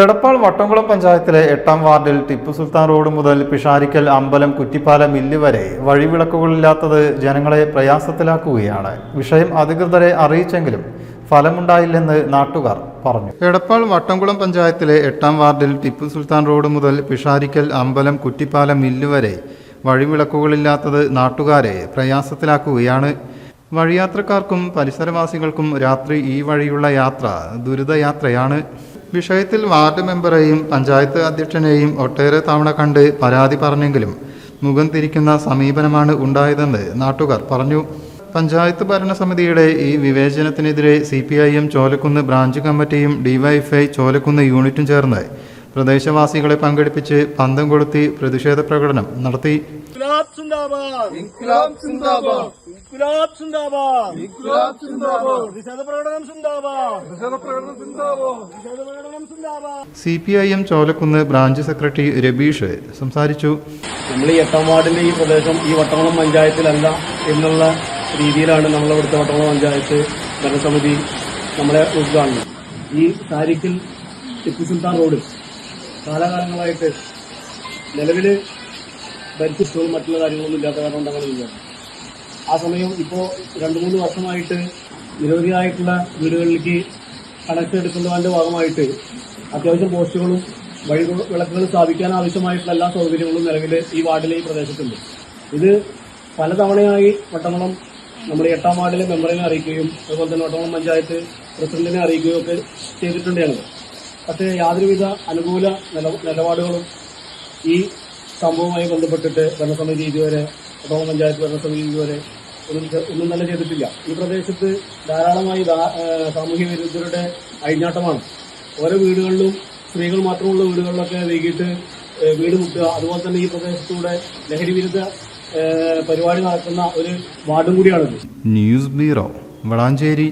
എടപ്പാൾ വട്ടംകുളം പഞ്ചായത്തിലെ എട്ടാം വാർഡിൽ ടിപ്പു സുൽത്താൻ റോഡ് മുതൽ പിഷാരിക്കൽ അമ്പലം കുറ്റിപ്പാല മില്ല് വരെ വഴിവിളക്കുകളില്ലാത്തത് ജനങ്ങളെ പ്രയാസത്തിലാക്കുകയാണ്. വിഷയം അധികൃതരെ അറിയിച്ചെങ്കിലും ഫലമുണ്ടായില്ലെന്ന് നാട്ടുകാർ പറഞ്ഞു. എടപ്പാൾ വട്ടംകുളം പഞ്ചായത്തിലെ എട്ടാം വാർഡിൽ ടിപ്പു സുൽത്താൻ റോഡ് മുതൽ പിഷാരിക്കൽ അമ്പലം കുറ്റിപ്പാല മില്ല് വരെ വഴിവിളക്കുകളില്ലാത്തത് നാട്ടുകാരെ പ്രയാസത്തിലാക്കുകയാണ്. വഴിയാത്രക്കാർക്കും പരിസരവാസികൾക്കും രാത്രി ഈ വഴിയുള്ള യാത്ര ദുരിതയാത്രയാണ്. വിഷയത്തിൽ വാർഡ് മെമ്പറെയും പഞ്ചായത്ത് അധ്യക്ഷനെയും ഒട്ടേറെ തവണ കണ്ട് പരാതി പറഞ്ഞെങ്കിലും മുഖം തിരിക്കുന്ന സമീപനമാണ് ഉണ്ടായതെന്ന് നാട്ടുകാർ പറഞ്ഞു. പഞ്ചായത്ത് ഭരണസമിതിയുടെ ഈ വിവേചനത്തിനെതിരെ C P I M Cholakkunnu branch കമ്മിറ്റിയും ഡിവൈഎഫ്ഐ ചോലക്കുന്ന് യൂണിറ്റും ചേർന്ന് പ്രദേശവാസികളെ പങ്കെടുപ്പിച്ച് പന്തം കൊളുത്തി പ്രതിഷേധ പ്രകടനം നടത്തി. ഇൻക്ലാബ് സിന്ദാബാദ്. ഇൻക്ലാബ് സിന്ദാബാദ്. പ്രതിഷേധ പ്രകടനം സിന്ദാബാദ്. പ്രതിഷേധ പ്രകടനം സിന്ദാബാദ്. പ്രതിഷേധ പ്രകടനം സിന്ദാബാദ്. C P I M Cholakkunnu branch secretary Rabeesh സംസാരിച്ചു. നമ്മൾ ഈ എട്ടാം വാർഡിന്റെ ഈ പ്രദേശം ഈ വട്ടവളം പഞ്ചായത്തിലല്ല എന്നുള്ള രീതിയിലാണ് നമ്മൾ ഇവിടുത്തെ വട്ടംകുളം പഞ്ചായത്ത് ഭരണസമിതി നമ്മളെ ഉദ്ഘാടനം. ഈ താരിഖിൽ ടിപ്പു സുൽത്താൻ റോഡ് കാലാകാലങ്ങളായിട്ട് നിലവിൽ ഭരിച്ചിട്ടുള്ള മറ്റുള്ള കാര്യങ്ങളൊന്നും ഇല്ലാത്ത കാരണം കൊണ്ട് അങ്ങനെ ഇല്ല. ആ സമയം ഇപ്പോൾ രണ്ട് മൂന്ന് വർഷമായിട്ട് നിരവധിയായിട്ടുള്ള വീടുകളിലേക്ക് കണക്ഷൻ എടുക്കുന്നതിന്റെ ഭാഗമായിട്ട് അത്യാവശ്യം പോസ്റ്റുകളും വഴി വിളക്കുകളും സ്ഥാപിക്കാൻ ആവശ്യമായിട്ടുള്ള എല്ലാ സൗകര്യങ്ങളും നിലവിൽ ഈ വാർഡിലെ ഈ പ്രദേശത്തുണ്ട്. ഇത് പലതവണയായി വട്ടംകുളം നമ്മുടെ എട്ടാം വാർഡിലെ മെമ്പറിനെ അറിയിക്കുകയും അതുപോലെ തന്നെ വട്ടംകുളം പഞ്ചായത്ത് പ്രസിഡന്റിനെ അറിയിക്കുകയും ഒക്കെ ചെയ്തിട്ടുണ്ട് ഞങ്ങൾ പക്ഷേ യാതൊരുവിധ അനുകൂല നില നിലപാടുകളും ഈ സംഭവവുമായി ബന്ധപ്പെട്ടിട്ട് ഭരണസമിതി ഇതുവരെ വട്ടംകുളം പഞ്ചായത്ത് ഭരണസമിതി ഇതുവരെ ഒന്നും ഒന്നും തന്നെ ചെയ്തിട്ടില്ല. ഈ പ്രദേശത്ത് ധാരാളമായി സാമൂഹ്യ വിരുദ്ധരുടെ അഴിഞ്ഞാട്ടമാണ്. ഓരോ വീടുകളിലും സ്ത്രീകൾ മാത്രമുള്ള വീടുകളിലൊക്കെ വൈകിട്ട് വീട് മുട്ടുക. അതുപോലെ തന്നെ ഈ പ്രദേശത്തൂടെ ലഹരി വിരുദ്ധ പരിപാടി നടക്കുന്ന ഒരു വാർഡും കൂടിയാണിത്. News bureau Valanchery.